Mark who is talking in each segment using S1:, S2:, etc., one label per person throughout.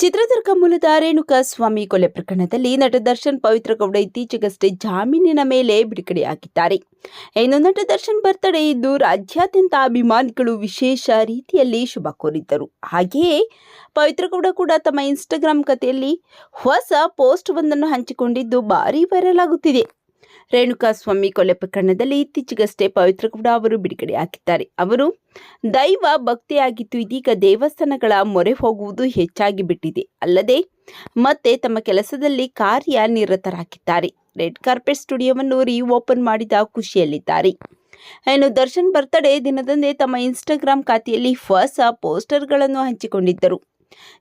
S1: ಚಿತ್ರದುರ್ಗ ಮೂಲದ ರೇಣುಕಾ ಸ್ವಾಮಿ ಕೊಲೆ ಪ್ರಕರಣದಲ್ಲಿ ನಟ ದರ್ಶನ್ ಪವಿತ್ರ ಗೌಡ ಇತ್ತೀಚೆಗಷ್ಟೇ ಜಾಮೀನಿನ ಮೇಲೆ ಬಿಡುಗಡೆಯಾಗಿದ್ದಾರೆ. ಇನ್ನು ನಟ ದರ್ಶನ್ ಬರ್ತಡೇ ಇದ್ದು ರಾಜ್ಯಾದ್ಯಂತ ಅಭಿಮಾನಿಗಳು ವಿಶೇಷ ರೀತಿಯಲ್ಲಿ ಶುಭ ಕೋರಿದ್ದರು. ಹಾಗೆಯೇ ಪವಿತ್ರಗೌಡ ಕೂಡ ತಮ್ಮ ಇನ್ಸ್ಟಾಗ್ರಾಂ ಕಥೆಯಲ್ಲಿ ಹೊಸ ಪೋಸ್ಟ್ ಒಂದನ್ನು ಹಂಚಿಕೊಂಡಿದ್ದು ಭಾರಿ ವೈರಲ್ ಆಗುತ್ತಿದೆ. ರೇಣುಕಾ ಸ್ವಾಮಿ ಕೊಲೆ ಪ್ರಕರಣದಲ್ಲಿ ಇತ್ತೀಚೆಗಷ್ಟೇ ಪವಿತ್ರ ಗೌಡ ಅವರು ಬಿಡುಗಡೆಯಾಗಿದ್ದಾರೆ ಅವರು, ದೈವ ಭಕ್ತಿಯಾಗಿತ್ತು ಇದೀಗ ದೇವಸ್ಥಾನಗಳ ಮೊರೆ ಹೋಗುವುದು ಹೆಚ್ಚಾಗಿ ಬಿಟ್ಟಿದೆ. ಅಲ್ಲದೆ, ಮತ್ತೆ ತಮ್ಮ ಕೆಲಸದಲ್ಲಿ ಕಾರ್ಯ ನಿರತರಾಗಿದ್ದಾರೆ ರೆಡ್ ಕಾರ್ಪೆಟ್ ಸ್ಟುಡಿಯೋವನ್ನು ರೀಓಪನ್ ಮಾಡಿದ ಖುಷಿಯಲ್ಲಿದ್ದಾರೆ. ಇನ್ನು ದರ್ಶನ್ ಬರ್ತ್ಡೇ ದಿನದಂದೇ ತಮ್ಮ ಇನ್ಸ್ಟಾಗ್ರಾಮ್ ಖಾತೆಯಲ್ಲಿ ಹೊಸ ಪೋಸ್ಟರ್ಗಳನ್ನು ಹಂಚಿಕೊಂಡಿದ್ದರು.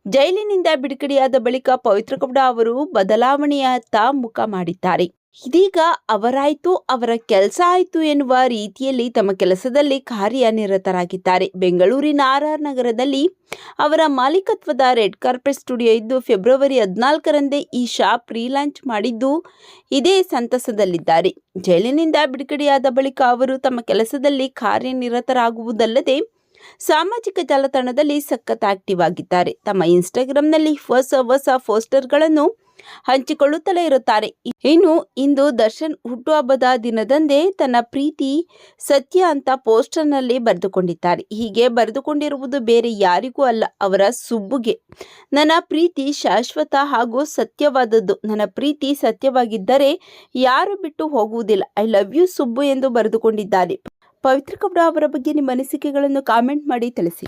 S1: ಜೈಲಿನಿಂದ ಬಿಡುಗಡೆಯಾದ ಬಳಿಕ ಪವಿತ್ರ ಗೌಡ ಅವರು ಬದಲಾವಣೆಯತ್ತ ಮುಖ ಮಾಡಿದ್ದಾರೆ. ಇದೀಗ ಅವರಾಯ್ತು, ಅವರ ಕೆಲಸ ಆಯ್ತು ಎನ್ನುವ ರೀತಿಯಲ್ಲಿ ತಮ್ಮ ಕೆಲಸದಲ್ಲಿ ಕಾರ್ಯನಿರತರಾಗಿದ್ದಾರೆ. ಬೆಂಗಳೂರಿನ ಆರ್ ಆರ್ ನಗರದಲ್ಲಿ ಅವರ ಮಾಲೀಕತ್ವದ ರೆಡ್ ಕಾರ್ಪೆಟ್ ಸ್ಟುಡಿಯೋ ಇದ್ದು ಫೆಬ್ರವರಿ ಹದಿನಾಲ್ಕರಂದೇ ಈ ಶಾಪ್ ರೀಲಾಂಚ್ ಮಾಡಿದ್ದು ಇದೇ ಸಂತಸದಲ್ಲಿದ್ದಾರೆ. ಜೈಲಿನಿಂದ ಬಿಡುಗಡೆಯಾದ ಬಳಿಕ ಅವರು ತಮ್ಮ ಕೆಲಸದಲ್ಲಿ ಕಾರ್ಯನಿರತರಾಗುವುದಲ್ಲದೆ ಸಾಮಾಜಿಕ ಜಾಲತಾಣದಲ್ಲಿ ಸಖತ್ ಆಕ್ಟಿವ್ ಆಗಿದ್ದಾರೆ. ತಮ್ಮ ಇನ್ಸ್ಟಾಗ್ರಾಮ್ನಲ್ಲಿ ಹೊಸ ಹೊಸ ಪೋಸ್ಟರ್ಗಳನ್ನು ಹಂಚಿಕೊಳ್ಳುತ್ತಲೇ ಇರುತ್ತಾರೆ. ಇನ್ನು ಇಂದು ದರ್ಶನ್ ಹುಟ್ಟುಹಬ್ಬದ ದಿನದಂದೇ ತನ್ನ ಪ್ರೀತಿ, ಸತ್ಯ ಅಂತ ಪೋಸ್ಟರ್ನಲ್ಲಿ ಬರೆದುಕೊಂಡಿದ್ದಾರೆ. ಹೀಗೆ ಬರೆದುಕೊಂಡಿರುವುದು ಬೇರೆ ಯಾರಿಗೂ ಅಲ್ಲ, ಅವರ ಸುಬ್ಬುಗೆ. ನನ್ನ ಪ್ರೀತಿ ಶಾಶ್ವತ ಹಾಗೂ ಸತ್ಯವಾದದ್ದು. ನನ್ನ ಪ್ರೀತಿ ಸತ್ಯವಾಗಿದ್ದರೆ ಯಾರು ಬಿಟ್ಟು ಹೋಗುವುದಿಲ್ಲ. ಐ ಲವ್ ಯು ಸುಬ್ಬು ಎಂದು ಬರೆದುಕೊಂಡಿದ್ದಾರೆ. ಪವಿತ್ರ ಕೌಡ ಅವರ ಬಗ್ಗೆ ನಿಮ್ಮ ಅನಿಸಿಕೆಗಳನ್ನು ಕಾಮೆಂಟ್ ಮಾಡಿ ತಿಳಿಸಿ.